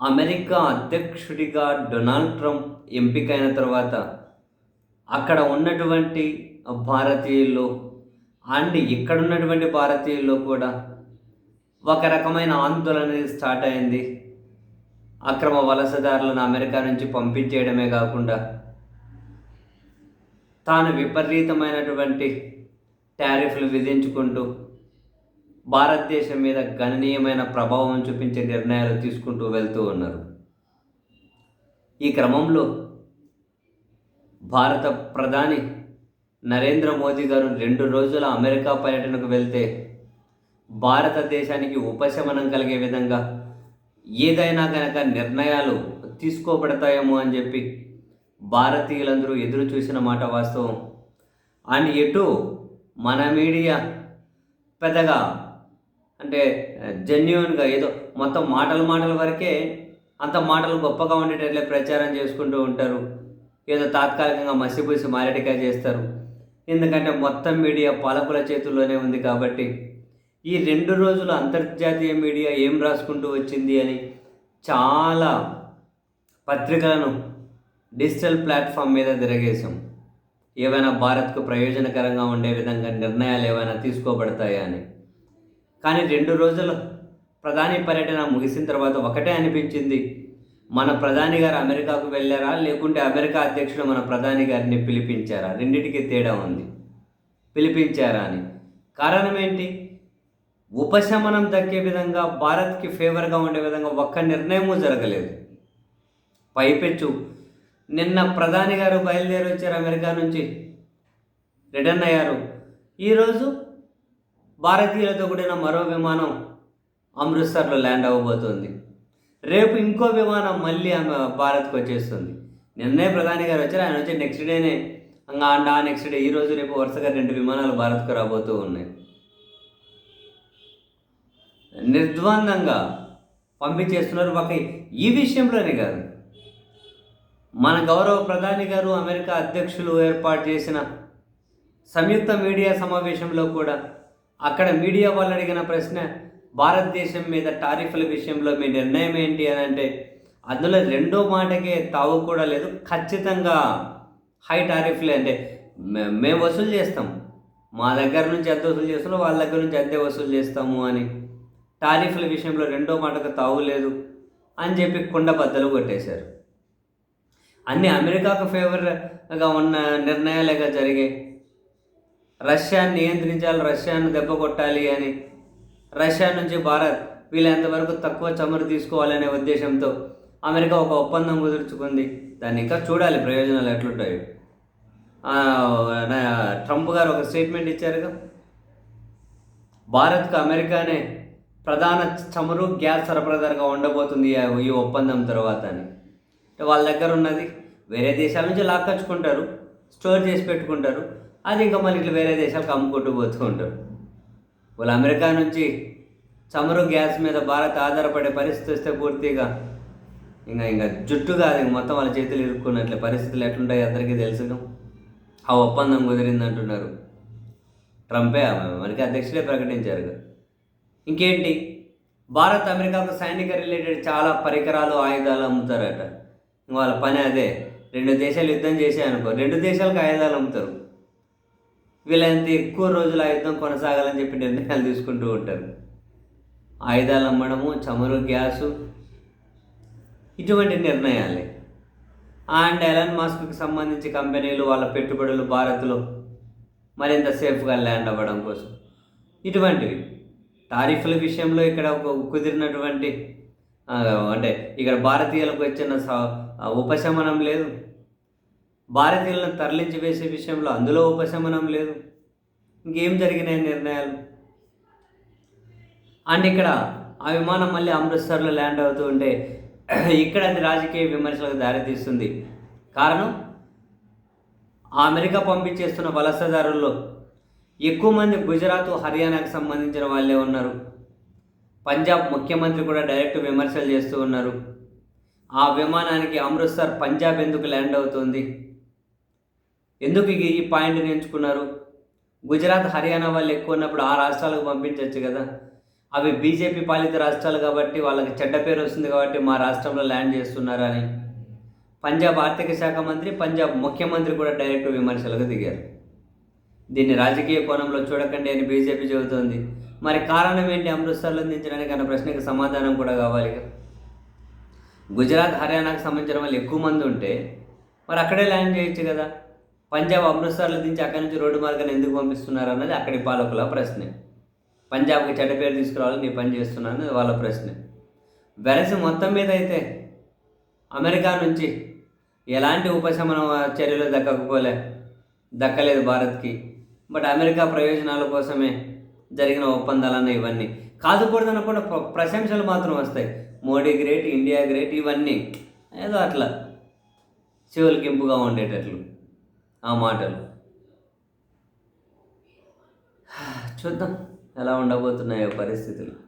America అధ్యక్షుడిగా Donald Trump ఎంపికైన తర్వాత అక్కడ ఉన్నటువంటి భారతీయుల్లో అండ్ ఇక్కడ ఉన్నటువంటి భారతీయుల్లో కూడా ఒక రకమైన ఆందోళన అనేది స్టార్ట్ అయింది. అక్రమ వలసదారులను అమెరికా నుంచి పంపించేయడమే కాకుండా తాను విపరీతమైనటువంటి టారిఫ్లు విధించుకుంటూ భారతదేశం మీద గణనీయమైన ప్రభావం చూపించే నిర్ణయాలు తీసుకుంటూ వెళ్తూ ఉన్నారు. ఈ క్రమంలో భారత ప్రధాని నరేంద్ర మోదీ గారు రెండు రోజుల అమెరికా పర్యటనకు వెళ్తే భారతదేశానికి ఉపశమనం కలిగే విధంగా ఏదైనా కనుక నిర్ణయాలు తీసుకోబడతాయేమో అని చెప్పి భారతీయులందరూ ఎదురు చూసిన మాట వాస్తవం. అండ్ ఎటు మన మీడియా పెద్దగా అంటే జెన్యున్గా ఏదో మొత్తం మాటల మాటల వరకే అంత మాటలు గొప్పగా ఉండేటట్లే ప్రచారం చేసుకుంటూ ఉంటారు. ఏదో తాత్కాలికంగా మసిపూసి మారేటిగా చేస్తారు. ఎందుకంటే మొత్తం మీడియా పాలకుల చేతుల్లోనే ఉంది కాబట్టి ఈ రెండు రోజులు అంతర్జాతీయ మీడియా ఏం రాసుకుంటూ వచ్చింది అని చాలా పత్రికలను డిజిటల్ ప్లాట్ఫామ్ మీద తిరగేశాం. ఏవైనా భారత్కు ప్రయోజనకరంగా ఉండే విధంగా నిర్ణయాలు ఏవైనా తీసుకోబడతాయా అని. కానీ రెండు రోజుల ప్రధాని పర్యటన ముగిసిన తర్వాత ఒకటే అనిపించింది. మన ప్రధాని గారు అమెరికాకు వెళ్ళారా? లేకుంటే అమెరికా అధ్యక్షుడు మన ప్రధాని గారిని పిలిపించారా? రెండింటికి తేడా ఉంది. పిలిపించారా అని. కారణం ఏంటి? ఉపశమనం దక్కే విధంగా భారత్కి ఫేవర్గా ఉండే విధంగా ఒక్క నిర్ణయము జరగలేదు. పైపెచ్చు. నిన్న ప్రధాని గారు బయలుదేరి వచ్చారు అమెరికా నుంచి. రిటర్న్ అయ్యారు. ఈరోజు భారతీయులతో కూడిన మరో విమానం అమృత్సర్లో ల్యాండ్ అవ్వబోతోంది. రేపు ఇంకో విమానం మళ్ళీ ఆమె భారత్కి వచ్చేస్తుంది. నిన్నే ప్రధాని గారు వచ్చారు ఆయన వచ్చి నెక్స్ట్ డేనే ఇంకా అండ్ ఆ నెక్స్ట్ డే ఈ రోజు రేపు వరుసగా రెండు విమానాలు భారత్కు రాబోతూ ఉన్నాయి. నిర్ద్వందంగా పంపించేస్తున్నారు ఒక ఈ విషయంలోనే కాదు. మన గౌరవ ప్రధాని గారు అమెరికా అధ్యక్షులు ఏర్పాటు చేసిన సంయుక్త మీడియా సమావేశంలో కూడా అక్కడ మీడియా వాళ్ళు అడిగిన ప్రశ్న భారతదేశం మీద టారిఫ్ల విషయంలో మీ నిర్ణయం ఏంటి? అని అంటే అందులో రెండో మాటకే తావు కూడా లేదు. ఖచ్చితంగా హై టారిఫ్లే అంటే మేము వసూలు చేస్తాం. మా దగ్గర నుంచి ఎంత వసూలు చేస్తున్నాం వాళ్ళ దగ్గర నుంచి అంతే వసూలు చేస్తాము అని. టారిఫ్ల విషయంలో రెండో మాటకు తావు లేదు అని చెప్పి కుండ బద్దలు కొట్టేశారు. అన్ని అమెరికాకు ఫేవర్గా ఉన్న నిర్ణయాలేగా జరిగాయి. రష్యాను నియంత్రించాలి రష్యాను దెబ్బ కొట్టాలి అని. రష్యా నుంచి భారత్ వీళ్ళంతవరకు తక్కువ చమురు తీసుకోవాలనే ఉద్దేశంతో అమెరికా ఒక ఒప్పందం కుదుర్చుకుంది. దాన్ని ఇంకా చూడాలి ప్రయోజనాలు ఎట్లుంటాయి. నా- ట్రంప్ గారు ఒక స్టేట్మెంట్ ఇచ్చారుగా భారత్కు అమెరికానే ప్రధాన చమురు గ్యాస్ సరఫరాదారుగా ఉండబోతుంది ఈ- ఒప్పందం తర్వాత అని. వాళ్ళ దగ్గర ఉన్నది వేరే దేశాల నుంచి లాక్కచ్చుకుంటారు స్టోర్ చేసి పెట్టుకుంటారు. అది ఇంకా మళ్ళీ ఇట్లా వేరే దేశాలకు అమ్ముకుంటూ పోతూ ఉంటారు. వాళ్ళు అమెరికా నుంచి చమురు గ్యాస్ మీద భారత్ ఆధారపడే పరిస్థితి వస్తే పూర్తిగా ఇంకా ఇంకా జుట్టు కాదు ఇంక మొత్తం వాళ్ళ చేతులు ఇరుక్కున్నట్లే పరిస్థితులు ఎట్లుంటాయి అందరికీ తెలుసుగా ఆ ఒప్పందం కుదిరింది అంటున్నారు. ట్రంపే మనకి అధ్యక్షుడే ప్రకటించారు ఇంకేంటి? భారత్ అమెరికాకు సైనిక రిలేటెడ్ చాలా పరికరాలు ఆయుధాలు అమ్ముతారట. వాళ్ళ పని అదే. రెండు దేశాలు యుద్ధం చేశాయనుకో రెండు దేశాలకు ఆయుధాలు అమ్ముతారు. వీలైనంత ఎక్కువ రోజులు ఆయుధం కొనసాగాలని చెప్పి నిర్ణయాలు తీసుకుంటూ ఉంటారు. ఆయుధాలు అమ్మడము చమురు గ్యాసు ఇటువంటి నిర్ణయాలే. అండ్ ఎలాన్ మాస్క్కి సంబంధించి కంపెనీలు వాళ్ళ పెట్టుబడులు భారత్లో మరింత సేఫ్గా ల్యాండ్ అవ్వడం కోసం. ఇటువంటివి. టారిఫ్ల విషయంలో ఇక్కడ ఒక కుదిరినటువంటి అంటే ఇక్కడ భారతీయులకు వచ్చిన స- ఉపశమనం లేదు. భారతీయులను తరలించి వేసే విషయంలో అందులో ఉపశమనం లేదు. ఇంకేం జరిగినాయి నిర్ణయాలు? అండ్ ఇక్కడ ఆ విమానం మళ్ళీ అమృత్సర్లో ల్యాండ్ అవుతూ ఉంటే ఇక్కడ అది రాజకీయ విమర్శలకు దారితీస్తుంది. కారణం? ఆ అమెరికా పంపించేస్తున్న వలసదారుల్లో ఎక్కువ మంది గుజరాత్ హర్యానాకు సంబంధించిన వాళ్ళే ఉన్నారు. పంజాబ్ ముఖ్యమంత్రి కూడా డైరెక్ట్ విమర్శలు చేస్తూ ఉన్నారు. ఆ విమానానికి అమృత్సర్ పంజాబ్ ఎందుకు ల్యాండ్ అవుతుంది? ఎందుకు ఈ- ఈ పాయింట్ని ఎంచుకున్నారు? గుజరాత్ హర్యానా వాళ్ళు ఎక్కువ ఉన్నప్పుడు ఆ రాష్ట్రాలకు పంపించవచ్చు కదా. అవి బీజేపీ పాలిత రాష్ట్రాలు కాబట్టి వాళ్ళకి చెడ్డ పేరు వస్తుంది కాబట్టి మా రాష్ట్రంలో ల్యాండ్ చేస్తున్నారని పంజాబ్ ఆర్థిక శాఖ మంత్రి పంజాబ్ ముఖ్యమంత్రి కూడా డైరెక్ట్ విమర్శలకు దిగారు. దీన్ని రాజకీయ కోణంలో చూడకండి అని బీజేపీ చెబుతోంది. మరి కారణం ఏంటి? అమృత్సర్లో అందించడానికి అన్న ప్రశ్నకి సమాధానం కూడా కావాలి గుజరాత్ హర్యానాకు సంబంధించిన వాళ్ళు ఎక్కువ మంది ఉంటే మరి అక్కడే ల్యాండ్ చేయొచ్చు కదా. పంజాబ్ అమృత్సర్లో దించి అక్కడి నుంచి రోడ్డు మార్గాన్ని ఎందుకు పంపిస్తున్నారు అన్నది అక్కడి పాలకుల ప్రశ్నే. పంజాబ్కి చెడ్డ పేరు తీసుకురావాలి నీ పని చేస్తున్నాను వాళ్ళ ప్రశ్నే. వెరసి మొత్తం మీద అయితే అమెరికా నుంచి ఎలాంటి ఉపశమన చర్యలు దక్కకపోలే దక్కలేదు భారత్కి. బట్ అమెరికా ప్రయోజనాల కోసమే జరిగిన ఒప్పందాలన్న ఇవన్నీ. కాదుకూడదన్న కూడా ప్రశంసలు మాత్రం వస్తాయి. మోడీ గ్రేట్ ఇండియా గ్రేట్ ఇవన్నీ. ఏదో అట్లా. చెవులకింపుగా ఉండేటట్లు. ఆ మాటలు. చూద్దాం ఎలా ఉండబోతున్నాయో పరిస్థితులు.